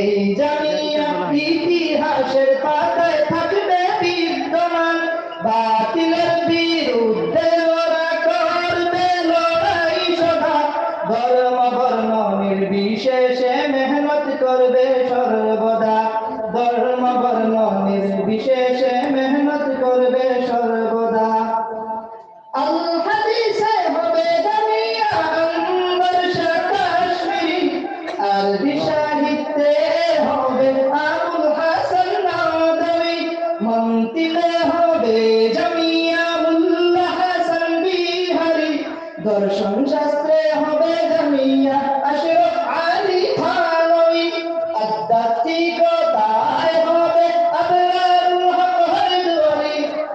এই জামিয়া ইতিহাসের পাতায় থাকবে বিদ্যমান। বাতিলের বিরুদ্ধে ওরা করবে লড়াই সদা ধর্ম বর্ণ নির্বিশেষে মেহনত করবে সর্বদা। ধর্ম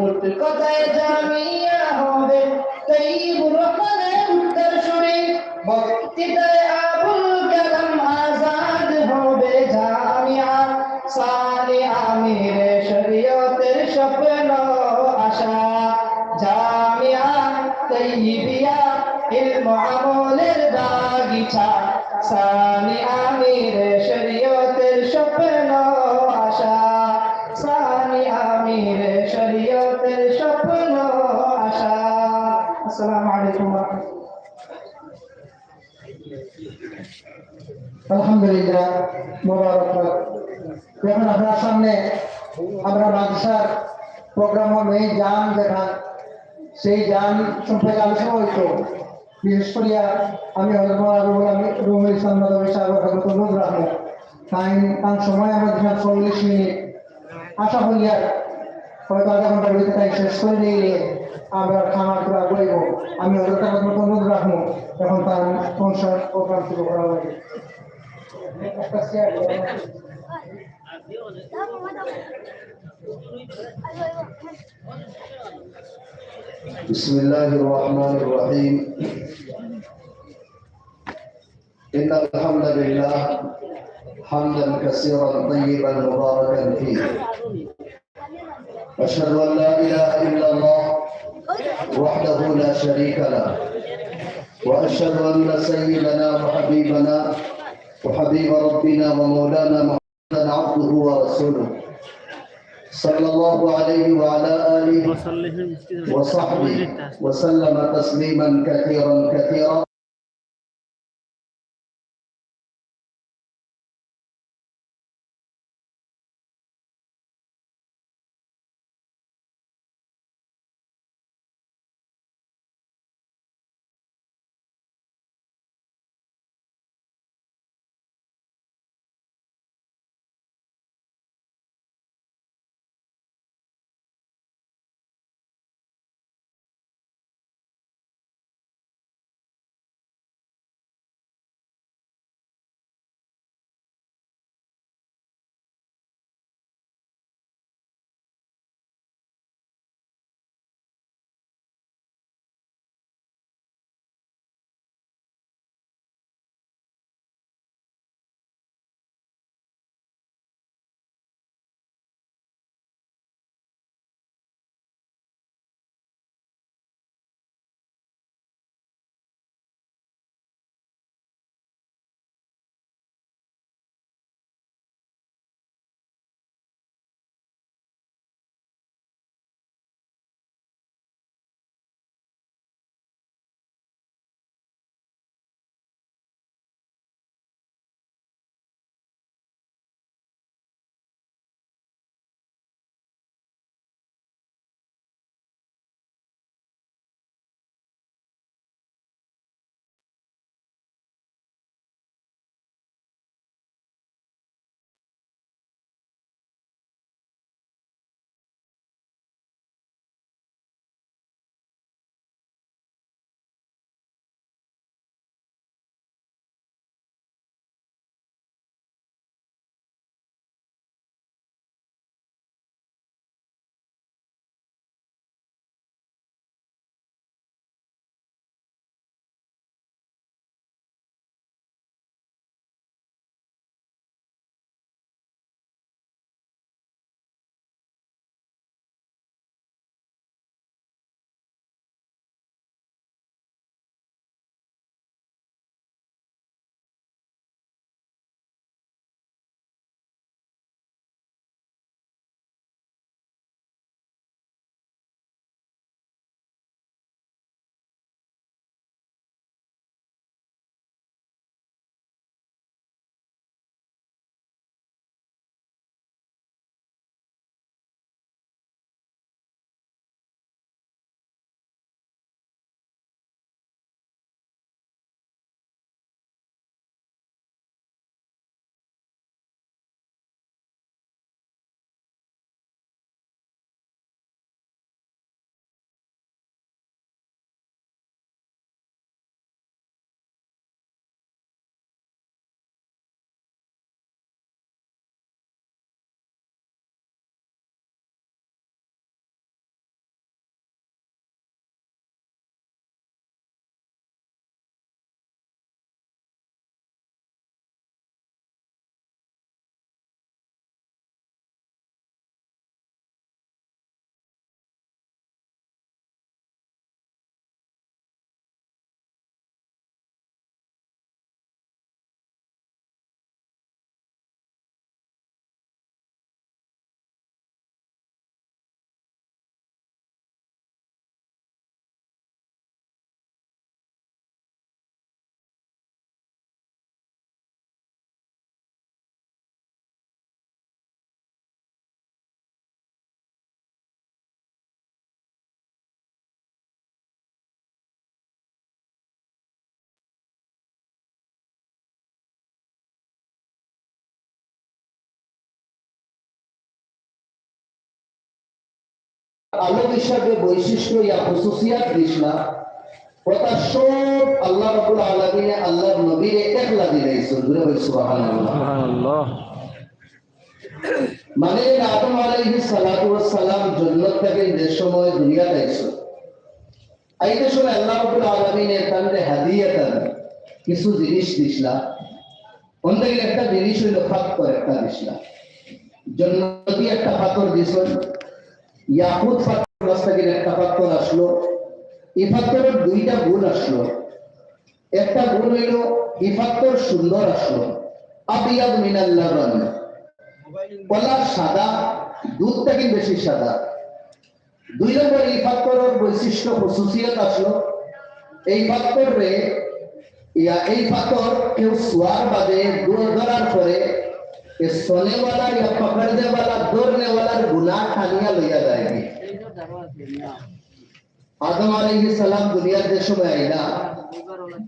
মোট কথায় জামিয়া হবে। তৈবুর রহমানের উত্তরসূরি বক্তৃতায় আবুল কালাম আজাদ হবে জামিয়া। আমিরে শরীয়তের স্বপ্ন আশা। জামিয়া তৈবিয়া ইলম আমলের বাগিচা। সানি আমিরে আলহামদুলিল্লাহ মোবারক এখন আপনার সামনে আমরা মাদ্রাসার প্রোগ্রাম হবে যান দেখান সেই যান সম্পর্কে আলোচনা হইতো। বিশেষ করিয়া আমি রুহুল ইসলাম আহমদ। তাই তার সময় আমরা দিলাম চল্লিশ মিনিট। আশা করি আর হয়তো আধা ঘণ্টা ভিতরে শেষ করে নিয়ে আমরা খামার করা বইব আমি হজরত হজরত নজর আহমদ এখন তার অনুষ্ঠান প্রোগ্রাম শুরু করা লাগে একটা চেয়ার দেওয়া আছে। بسم الله الرحمن الرحيم إن الحمد لله حمدا كثيرا طيبا مباركا فيه أشهد أن لا إله إلا الله وحده لا شريك له. وأشهد أن سيدنا وحبيبنا وحبيب ربنا ومولانا محمدا عبده ورسوله. صلى الله عليه وعلى آله وصحبه وسلم تسليما كثيرا كثيرا. বৈশিষ্ট্য ইয়া খুসুসিয়াত ওটা সব আল্লাহ রাব্বুল আলামিনে আল্লাহর নবীরে একলা দিলাইছেন। দূরে বল সুবহানাল্লাহ। সুবহানাল্লাহ। মানে আদম আলাইহিস সালাতু ওয়াস সালাম জান্নাত থেকে যে সময় দুনিয়াতে আইতে সময় আল্লাহ রাব্বুল আলামিনে তানরে হাদিয়াতান কিছু জিনিস দিছলা অন্যের একটা জিনিস হইল ফাত্তর একটা দিছলা জন্নতি একটা পাথর দিছেন ইয়াকুত পাথর রাস্তাগির একটা পাথর আসলো। এই পাথরের দুইটা গুণ আসলো। একটা গুণ হইল, এই পাথর সুন্দর আসলো। আবিয়াদ মিনাল লাবান কলা সাদা দুধ থেকে বেশি সাদা। দুই নম্বর, এই পাথরের বৈশিষ্ট্য খুশুসিয়ত আসলো। এই পাথরে ইয়া, এই পাথর কেউ সোয়ার বাদে দূর ধরার পরে कि सोने वाला या पकड़ने वाला, दौड़ने वाला गुनाह खानिया लिया जाएगी आदम सलाम दुनिया देशों में आएगा।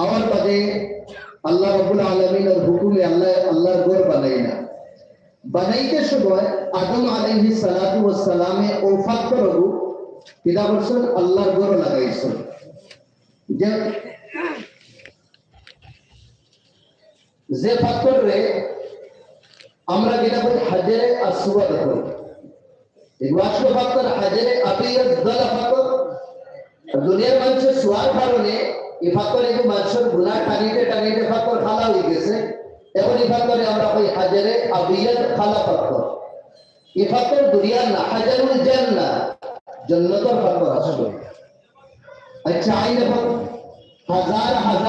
और पदे अल्लाह रबुल आलमीन और हुकुम अल्लाह अल्लाह गोर बनाईना बनाইতে সময় আদম আলাইহি সালাতু ওয়াস সালামে ওফাত করবু পিতা अल्लाह আল্লাহর लगाई सुन जब जे পাথর रे আমরা বলি হাজারে ওয়াশো পাথর হাজারে আবিয়াদ দলা পাথর দুনিয়ার মানুষের সোয়ার কারণে এই মানুষের গুণা টানিতে টানিতে পাথর খালা হয়ে গেছে এখন এই পাথরে আমরা কই হাজারে আবিয়াদ খালা পাথর এই পাথর দুনিয়ার না, হাজারুল জান্নাহ জান্নাতের পাথর আসলে আচ্ছা আই দেখো হাজার হাজার